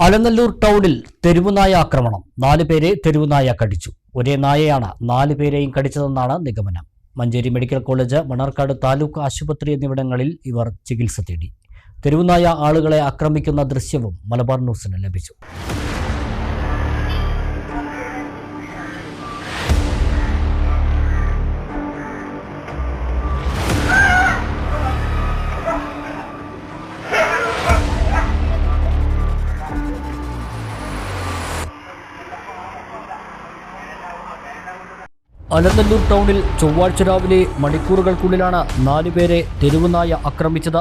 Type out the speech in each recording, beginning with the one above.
അലനല്ലൂർ ടൗണിൽ തെരുവുനായ ആക്രമണം. നാല് പേരെ തെരുവുനായ കടിച്ചു. ഒരേ നായയാണ് നാല് പേരെയും കടിച്ചതെന്നാണ് നിഗമനം. മഞ്ചേരി മെഡിക്കൽ കോളേജ് മണർക്കാട് താലൂക്ക് ആശുപത്രി എന്നിവിടങ്ങളിൽ ഇവർ ചികിത്സ തേടി. തെരുവുനായ ആളുകളെ ആക്രമിക്കുന്ന ദൃശ്യവും മലബാർ ന്യൂസിന് ലഭിച്ചു. അലനല്ലൂർ ടൗണിൽ ചൊവ്വാഴ്ച രാവിലെ മണിക്കൂറുകൾക്കുള്ളിലാണ് നാലുപേരെ തെരുവുനായ ആക്രമിച്ചത്.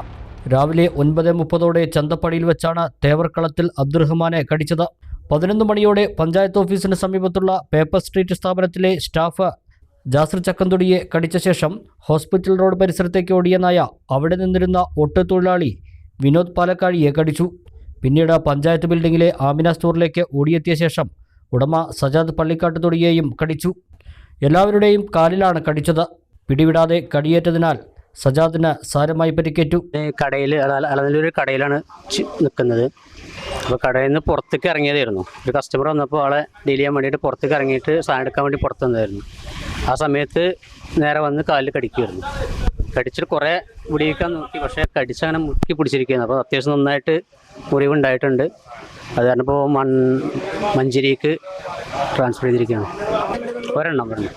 രാവിലെ ഒൻപത് മുപ്പതോടെ ചന്തപ്പടിയിൽ വെച്ചാണ് തേവർക്കളത്തിൽ അബ്ദുറഹ്മാനെ കടിച്ചത്. പതിനൊന്ന് മണിയോടെ പഞ്ചായത്ത് ഓഫീസിന് സമീപത്തുള്ള പേപ്പർ സ്ട്രീറ്റ് സ്ഥാപനത്തിലെ സ്റ്റാഫ് ജാസർ ചക്കന്തുടിയെ കടിച്ച ശേഷം ഹോസ്പിറ്റൽ റോഡ് പരിസരത്തേക്ക് ഓടിയ നായ അവിടെ നിന്നിരുന്ന ഒട്ടുതൊഴിലാളി വിനോദ് പാലക്കാഴിയെ കടിച്ചു. പിന്നീട് പഞ്ചായത്ത് ബിൽഡിംഗിലെ ആമിന സ്റ്റോറിലേക്ക് ഓടിയെത്തിയ ശേഷം ഉടമ സജാദ് പള്ളിക്കാട്ട് തൊടിയെയും കടിച്ചു. എല്ലാവരുടെയും കാലിലാണ് കടിച്ചത്. പിടിവിടാതെ കടിയേറ്റതിനാൽ സജാദിന് സാരമായി പരിക്കേറ്റു. കടയിൽ അലനല്ലൂർ കടയിലാണ് നിൽക്കുന്നത്. അപ്പോൾ കടയിൽ നിന്ന് പുറത്തേക്ക് ഇറങ്ങിയതായിരുന്നു. ഒരു കസ്റ്റമർ വന്നപ്പോൾ ആളെ ഡീൽ ചെയ്യാൻ വേണ്ടിയിട്ട് പുറത്തേക്ക് ഇറങ്ങിയിട്ട് സാധനം എടുക്കാൻ വേണ്ടി പുറത്ത് വന്നതായിരുന്നു ആ സമയത്ത് നേരെ വന്ന് കാലിൽ കടിക്കുമായിരുന്നു കടിച്ചിട്ട് കുറേ മുടിയിക്കാൻ നോക്കി പക്ഷേ കടിച്ചങ്ങനെ മുക്കി പിടിച്ചിരിക്കുകയാണ്. അപ്പോൾ അത്യാവശ്യം നന്നായിട്ട് മുറിവുണ്ടായിട്ടുണ്ട്. അത് കാരണം ഇപ്പോൾ മൺ മഞ്ചേരിക്ക് ട്രാൻസ്ഫർ ചെയ്തിരിക്കുകയാണ്. ഒരെണ്ണം പറഞ്ഞു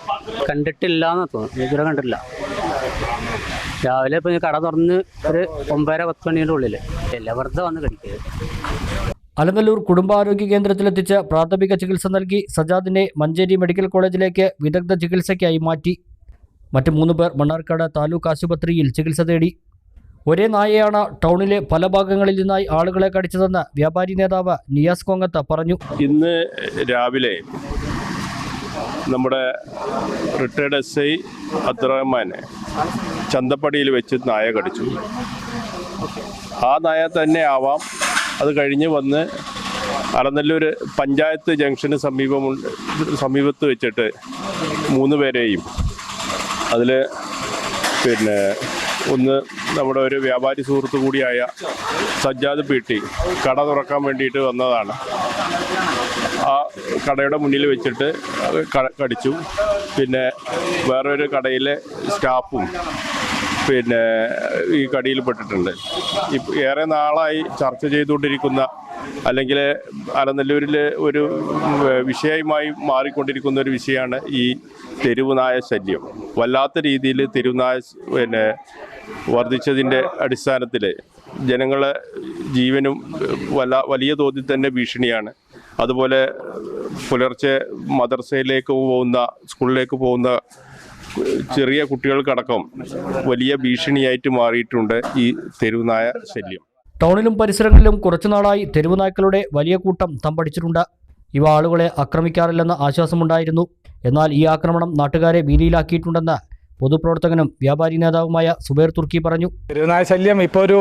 കണ്ടിട്ടില്ല എന്ന് തോന്നുന്നു. ഇതുവരെ കണ്ടിട്ടില്ല. രാവിലെ ഇപ്പൊ കട തുറന്ന് ഒരു ഒമ്പതര പത്ത് മണിയുടെ ഉള്ളിൽ എല്ലാം വെറുതെ വന്ന് കഴിക്കരുത് അലനല്ലൂർ കുടുംബാരോഗ്യ കേന്ദ്രത്തിലെത്തിച്ച് പ്രാഥമിക ചികിത്സ നൽകി സജാദിനെ മഞ്ചേരി മെഡിക്കൽ കോളേജിലേക്ക് വിദഗ്ധ ചികിത്സയ്ക്കായി മാറ്റി. മറ്റ് മൂന്ന് പേർ മണ്ണാർക്കാട് താലൂക്ക് ആശുപത്രിയിൽ ചികിത്സ തേടി. ഒരേ നായയാണ് ടൗണിലെ പല ഭാഗങ്ങളിൽ നിന്നായി ആളുകളെ കടിച്ചതെന്ന് വ്യാപാരി നേതാവ് നിയാസ് കോങ്ങത്ത പറഞ്ഞു. ഇന്ന് രാവിലെ നമ്മുടെ റിട്ടയർഡ് എസ് ഐ അബ്ദുറഹ്മാനെ ചന്തപ്പടിയിൽ വെച്ച് നായ കടിച്ചു. ആ നായ തന്നെ ആവാം. അത് കഴിഞ്ഞ് വന്ന് അലനല്ലൂർ പഞ്ചായത്ത് ജംഗ്ഷന് സമീപമുണ്ട് സമീപത്ത് വെച്ചിട്ട് മൂന്ന് പേരെയും അതിൽ പിന്നെ ഒന്ന് നമ്മുടെ ഒരു വ്യാപാരി സുഹൃത്തു കൂടിയായ സജ്ജാദ് പീട്ടി കട തുറക്കാൻ വേണ്ടിയിട്ട് വന്നതാണ്. കടയുടെ മുന്നിൽ വെച്ചിട്ട് കടിച്ചു. പിന്നെ വേറൊരു കടയിലെ സ്റ്റാഫും പിന്നെ ഈ കടിയിൽ പെട്ടിട്ടുണ്ട്. ഇപ്പം ഏറെ നാളായി ചർച്ച ചെയ്തുകൊണ്ടിരിക്കുന്ന അല്ലെങ്കിൽ അലനല്ലൂരിൽ ഒരു വിഷയമായി മാറിക്കൊണ്ടിരിക്കുന്ന ഒരു വിഷയമാണ് ഈ തെരുവുനായ ശല്യം. വല്ലാത്ത രീതിയിൽ തെരുവുനായ പിന്നെ വർദ്ധിച്ചതിന്റെ അടിസ്ഥാനത്തിൽ ജനങ്ങളെ ജീവനും വല്ല വലിയ തോതിൽ തന്നെ ഭീഷണിയാണ്. അതുപോലെ പുലർച്ചെ മദർസയിലേക്ക് പോകുന്ന സ്കൂളിലേക്ക് പോകുന്ന ചെറിയ കുട്ടികൾക്കടക്കം വലിയ ഭീഷണിയായിട്ട് മാറിയിട്ടുണ്ട് ഈ തെരുവുനായ ശല്യം. ടൗണിലും പരിസരങ്ങളിലും കുറച്ചുനാളായി തെരുവുനായ്ക്കളുടെ വലിയ കൂട്ടം തമ്പടിച്ചിട്ടുണ്ട്. ഇവ ആളുകളെ ആക്രമിക്കാറില്ലെന്ന ആശ്വാസമുണ്ടായിരുന്നു. എന്നാൽ ഈ ആക്രമണം നാട്ടുകാരെ ഭീതിയിലാക്കിയിട്ടുണ്ടെന്ന് പൊതുപ്രവർത്തകനും വ്യാപാരി നേതാവുമായ സുബൈർ തുർക്കി പറഞ്ഞു. തിരുവനായ ശല്യം ഇപ്പോൾ ഒരു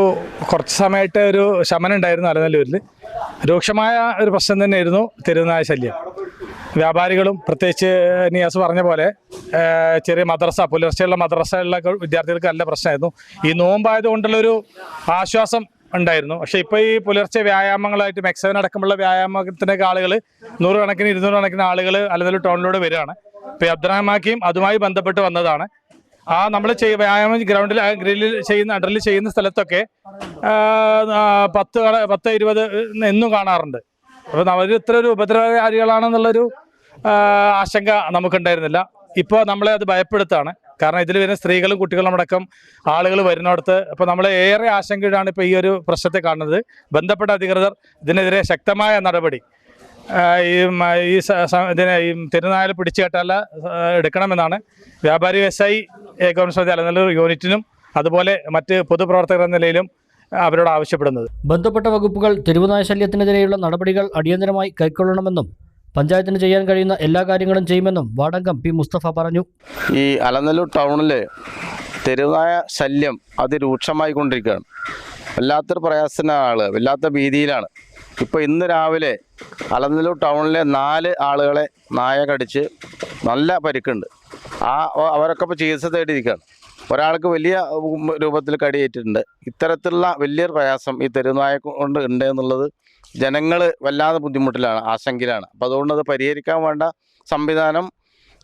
കുറച്ച് സമയമായിട്ട് ഒരു ശമനം ഉണ്ടായിരുന്നു അലനല്ലൂരിൽ. രൂക്ഷമായ ഒരു പ്രശ്നം തന്നെയായിരുന്നു തിരുവനായ ശല്യം. വ്യാപാരികളും പ്രത്യേകിച്ച് നിയാസ് പറഞ്ഞ പോലെ ചെറിയ മദ്രസ പുലർച്ചെയുള്ള മദ്രസയുള്ള വിദ്യാർത്ഥികൾക്ക് നല്ല പ്രശ്നമായിരുന്നു. ഈ നോമ്പായത് കൊണ്ടുള്ളൊരു ആശ്വാസം ഉണ്ടായിരുന്നു. പക്ഷെ ഇപ്പോൾ ഈ പുലർച്ചെ വ്യായാമങ്ങളായിട്ട് മെക്സവൻ അടക്കമുള്ള വ്യായാമത്തിനൊക്കെ ആളുകൾ നൂറുകണക്കിന് ഇരുന്നൂറ് കണക്കിന് ആളുകൾ അലനല്ലൂർ ടൗണിലൂടെ വരികയാണ്. ഇപ്പോൾ ഈ അബ്ദുറഹ്മാക്കിയും അതുമായി ബന്ധപ്പെട്ട് വന്നതാണ്. ആ നമ്മൾ ചെയ്യ വ്യായാമം ഗ്രൗണ്ടിൽ ഗ്രില്ലിൽ ചെയ്യുന്ന ഡ്രില്ല് ചെയ്യുന്ന സ്ഥലത്തൊക്കെ പത്ത് പത്ത് ഇരുപത് എന്നും കാണാറുണ്ട്. അപ്പോൾ അവർ ഇത്ര ഒരു ഉപദ്രവകാരികളാണെന്നുള്ളൊരു ആശങ്ക നമുക്കുണ്ടായിരുന്നില്ല. ഇപ്പോൾ നമ്മളെ അത് ഭയപ്പെടുത്താണ്. കാരണം ഇതിൽ വരുന്ന സ്ത്രീകളും കുട്ടികളും അടക്കം ആളുകൾ വരുന്നിടത്ത് അപ്പോൾ നമ്മളെ ഏറെ ആശങ്കയിലാണ് ഇപ്പോൾ ഈ ഒരു പ്രശ്നത്തെ കാണുന്നത്. ബന്ധപ്പെട്ട അധികൃതർ ഇതിനെതിരെ ശക്തമായ നടപടി ഈ മ- ഈ ഇതിനെ ഈ തിരുനാല് പിടിച്ചു കെട്ടല്ല എടുക്കണമെന്നാണ്. വ്യാപാരി വ്യവസായി ഏകോപന സമിതി അലനല്ലൂർ യൂണിറ്റിനും അതുപോലെ മറ്റ് പൊതുപ്രവർത്തകർ എന്ന നിലയിലും അവരോട് ആവശ്യപ്പെടുന്നത്. ബന്ധപ്പെട്ട വകുപ്പുകൾ തെരുവുനായ ശല്യത്തിനെതിരെയുള്ള നടപടികൾ അടിയന്തരമായി കൈക്കൊള്ളണമെന്നും പഞ്ചായത്തിന് ചെയ്യാൻ കഴിയുന്ന എല്ലാ കാര്യങ്ങളും ചെയ്യുമെന്നും വാടങ്കം പി മുസ്തഫ പറഞ്ഞു. ഈ അലനല്ലൂർ ടൗണിൽ തെരുവായ ശല്യം അതിരൂക്ഷമായി കൊണ്ടിരിക്കുകയാണ്. വല്ലാത്തൊരു പ്രയാസന ആൾ വല്ലാത്ത ഭീതിയിലാണ്. ഇപ്പോൾ ഇന്ന് രാവിലെ അലനല്ലൂർ ടൗണിലെ നാല് ആളുകളെ നായ കടിച്ച് നല്ല പരിക്കുണ്ട്. ആ അവരൊക്കെ ഇപ്പോൾ ചികിത്സ തേടിയിരിക്കുകയാണ്. ഒരാൾക്ക് വലിയ രൂപത്തിൽ കടിയേറ്റിട്ടുണ്ട്. ഇത്തരത്തിലുള്ള വലിയൊരു പ്രയാസം ഈ തെരുവുനായ കൊണ്ട് ഉണ്ട് എന്നുള്ളത് ജനങ്ങൾ വല്ലാതെ ബുദ്ധിമുട്ടിലാണ് ആശങ്കയിലാണ്. അപ്പം അതുകൊണ്ട് അത് പരിഹരിക്കാൻ വേണ്ട സംവിധാനം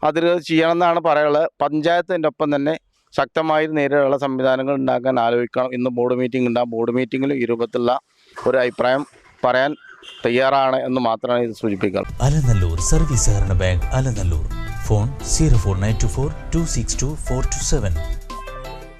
അതിൽ ചെയ്യണമെന്നാണ് പറയുള്ളത് പഞ്ചായത്തിന്റെ ഒപ്പം തന്നെ ശക്തമായി നേരിടാനുള്ള സംവിധാനങ്ങൾ ഉണ്ടാക്കാൻ ആലോചിക്കണം. ഇന്ന് ബോർഡ് മീറ്റിംഗ് ഉണ്ടാകും ബോർഡ് മീറ്റിങ്ങിൽ ഈ രൂപത്തിലുള്ള ഒരു അഭിപ്രായം പറയാൻ തയ്യാറാണ് എന്ന് മാത്രമാണ് ഇത് സൂചിപ്പിക്കുന്നത്. അലനല്ലൂർ സർവീസ് സഹകരണ bank Alanallur. Phone zero four nine two four two six two four two seven.